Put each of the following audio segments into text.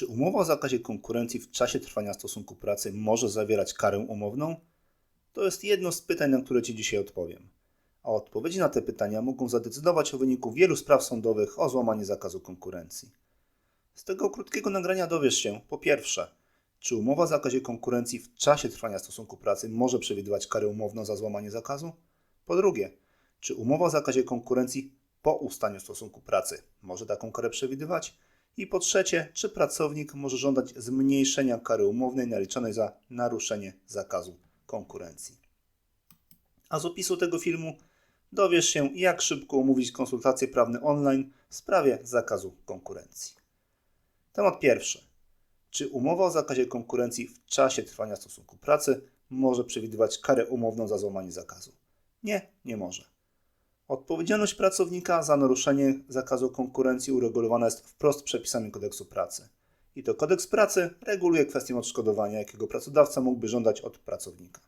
Czy umowa o zakazie konkurencji w czasie trwania stosunku pracy może zawierać karę umowną? To jest jedno z pytań, na które Ci dzisiaj odpowiem. A odpowiedzi na te pytania mogą zadecydować o wyniku wielu spraw sądowych o złamanie zakazu konkurencji. Z tego krótkiego nagrania dowiesz się, po pierwsze, czy umowa o zakazie konkurencji w czasie trwania stosunku pracy może przewidywać karę umowną za złamanie zakazu? Po drugie, czy umowa o zakazie konkurencji po ustaniu stosunku pracy może taką karę przewidywać? I po trzecie, czy pracownik może żądać zmniejszenia kary umownej naliczonej za naruszenie zakazu konkurencji? A z opisu tego filmu dowiesz się, jak szybko umówić konsultacje prawne online w sprawie zakazu konkurencji. Temat pierwszy. Czy umowa o zakazie konkurencji w czasie trwania stosunku pracy może przewidywać karę umowną za złamanie zakazu? Nie, nie może. Odpowiedzialność pracownika za naruszenie zakazu konkurencji uregulowana jest wprost przepisami kodeksu pracy. I to kodeks pracy reguluje kwestię odszkodowania, jakiego pracodawca mógłby żądać od pracownika.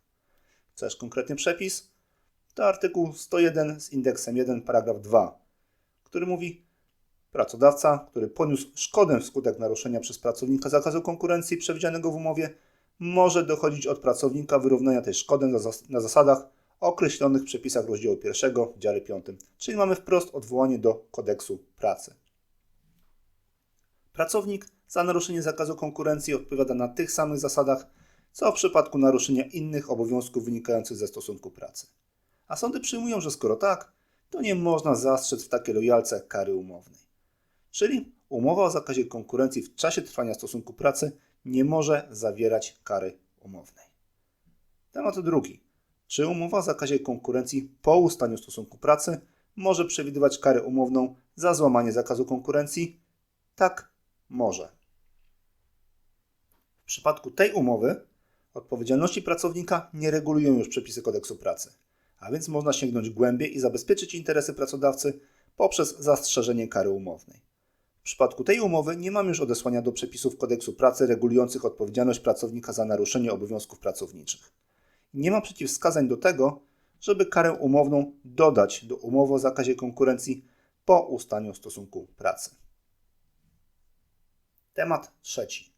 Chcesz konkretny przepis? To artykuł 101 z indeksem 1, paragraf 2, który mówi: Pracodawca, który poniósł szkodę wskutek naruszenia przez pracownika zakazu konkurencji przewidzianego w umowie, może dochodzić od pracownika wyrównania tej szkody na, zas- na zasadach określonych przepisach rozdziału 1 w dziale 5, czyli mamy wprost odwołanie do kodeksu pracy. Pracownik za naruszenie zakazu konkurencji odpowiada na tych samych zasadach, co w przypadku naruszenia innych obowiązków wynikających ze stosunku pracy. A sądy przyjmują, że skoro tak, to nie można zastrzec w takiej lojalce kary umownej. Czyli umowa o zakazie konkurencji w czasie trwania stosunku pracy nie może zawierać kary umownej. Temat drugi. Czy umowa o zakazie konkurencji po ustaniu stosunku pracy może przewidywać karę umowną za złamanie zakazu konkurencji? Tak, może. W przypadku tej umowy odpowiedzialności pracownika nie regulują już przepisy kodeksu pracy, a więc można sięgnąć głębiej i zabezpieczyć interesy pracodawcy poprzez zastrzeżenie kary umownej. W przypadku tej umowy nie mamy już odesłania do przepisów kodeksu pracy regulujących odpowiedzialność pracownika za naruszenie obowiązków pracowniczych. Nie ma przeciwwskazań do tego, żeby karę umowną dodać do umowy o zakazie konkurencji po ustaniu stosunku pracy. Temat trzeci.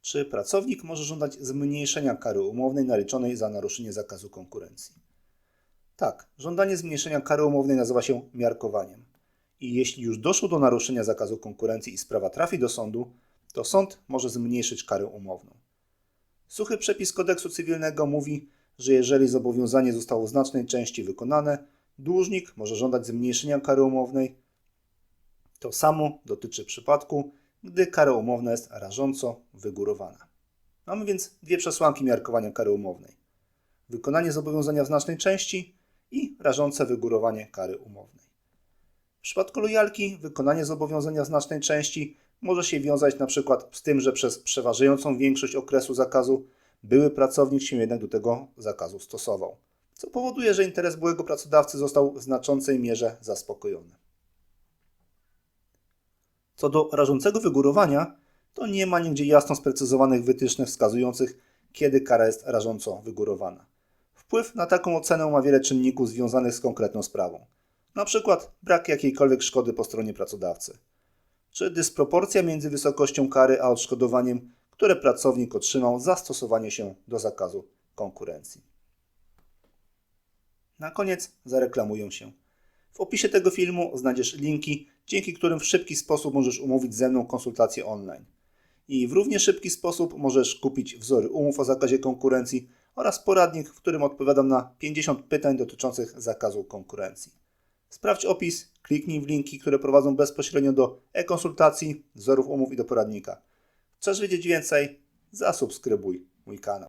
Czy pracownik może żądać zmniejszenia kary umownej naliczonej za naruszenie zakazu konkurencji? Tak, żądanie zmniejszenia kary umownej nazywa się miarkowaniem. I jeśli już doszło do naruszenia zakazu konkurencji i sprawa trafi do sądu, to sąd może zmniejszyć karę umowną. Suchy przepis kodeksu cywilnego mówi, że jeżeli zobowiązanie zostało w znacznej części wykonane, dłużnik może żądać zmniejszenia kary umownej. To samo dotyczy przypadku, gdy kara umowna jest rażąco wygórowana. Mamy więc dwie przesłanki miarkowania kary umownej: wykonanie zobowiązania w znacznej części i rażące wygórowanie kary umownej. W przypadku lojalki wykonanie zobowiązania w znacznej części może się wiązać na przykład z tym, że przez przeważającą większość okresu zakazu były pracownik się jednak do tego zakazu stosował, co powoduje, że interes byłego pracodawcy został w znaczącej mierze zaspokojony. Co do rażącego wygórowania, to nie ma nigdzie jasno sprecyzowanych wytycznych wskazujących, kiedy kara jest rażąco wygórowana. Wpływ na taką ocenę ma wiele czynników związanych z konkretną sprawą. Na przykład brak jakiejkolwiek szkody po stronie pracodawcy, czy dysproporcja między wysokością kary a odszkodowaniem, które pracownik otrzymał za stosowanie się do zakazu konkurencji. Na koniec zareklamuję się. W opisie tego filmu znajdziesz linki, dzięki którym w szybki sposób możesz umówić ze mną konsultację online. I w równie szybki sposób możesz kupić wzory umów o zakazie konkurencji oraz poradnik, w którym odpowiadam na 50 pytań dotyczących zakazu konkurencji. Sprawdź opis, kliknij w linki, które prowadzą bezpośrednio do e-konsultacji, wzorów umów i do poradnika. Chcesz wiedzieć więcej? Zasubskrybuj mój kanał.